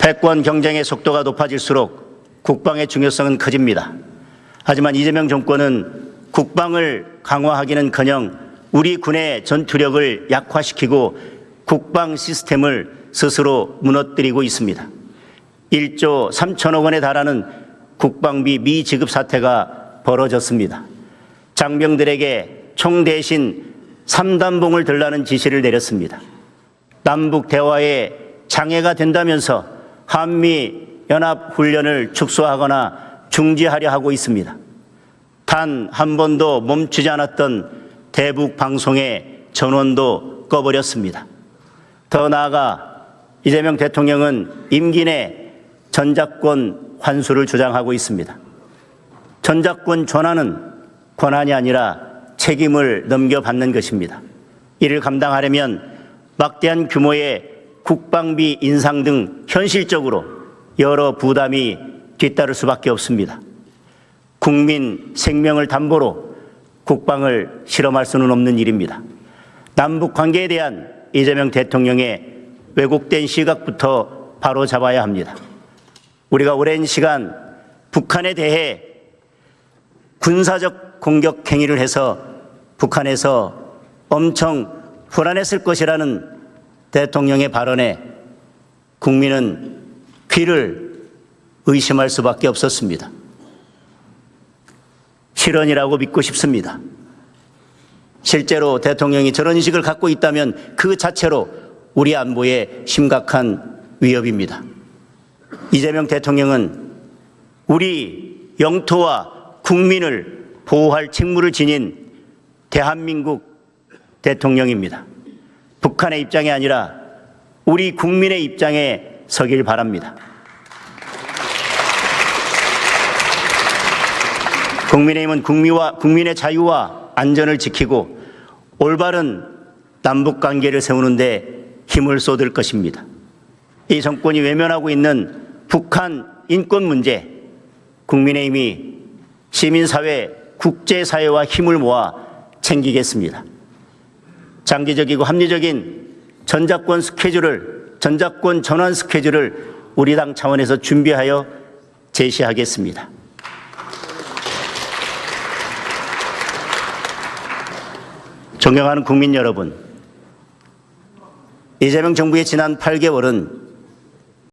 패권 경쟁의 속도가 높아질수록 국방의 중요성은 커집니다. 하지만 이재명 정권은 국방을 강화하기는 커녕 우리 군의 전투력을 약화시키고 국방 시스템을 스스로 무너뜨리고 있습니다. 1조 3천억 원에 달하는 국방비 미지급 사태가 벌어졌습니다. 장병들에게 총 대신 3단봉을 들라는 지시를 내렸습니다. 남북 대화에 장애가 된다면서 한미 연합 훈련을 축소하거나 중지하려 하고 있습니다. 단 한 번도 멈추지 않았던 대북 방송의 전원도 꺼버렸습니다. 더 나아가 이재명 대통령은 임기 내 전작권 환수를 주장하고 있습니다. 전작권 전환은 권한이 아니라 책임을 넘겨받는 것입니다. 이를 감당하려면 막대한 규모의 국방비 인상 등 현실적으로 여러 부담이 뒤따를 수밖에 없습니다. 국민 생명을 담보로 국방을 실험할 수는 없는 일입니다. 남북 관계에 대한 이재명 대통령의 왜곡된 시각부터 바로 잡아야 합니다. 우리가 오랜 시간 북한에 대해 군사적 공격 행위를 해서 북한에서 엄청 불안했을 것이라는 대통령의 발언에 국민은 귀를 의심할 수밖에 없었습니다. 실언이라고 믿고 싶습니다. 실제로 대통령이 저런 인식을 갖고 있다면 그 자체로 우리 안보에 심각한 위협입니다. 이재명 대통령은 우리 영토와 국민을 보호할 책무를 지닌 대한민국 대통령입니다. 북한의 입장이 아니라 우리 국민의 입장에 서길 바랍니다. 국민의힘은 국민과, 국민의 자유와 안전을 지키고 올바른 남북 관계를 세우는데 힘을 쏟을 것입니다. 이 정권이 외면하고 있는 북한 인권 문제, 국민의힘이 시민사회, 국제사회와 힘을 모아 챙기겠습니다. 장기적이고 합리적인 전작권 스케줄을, 전작권 전환 스케줄을 우리 당 차원에서 준비하여 제시하겠습니다. 존경하는 국민 여러분, 이재명 정부의 지난 8개월은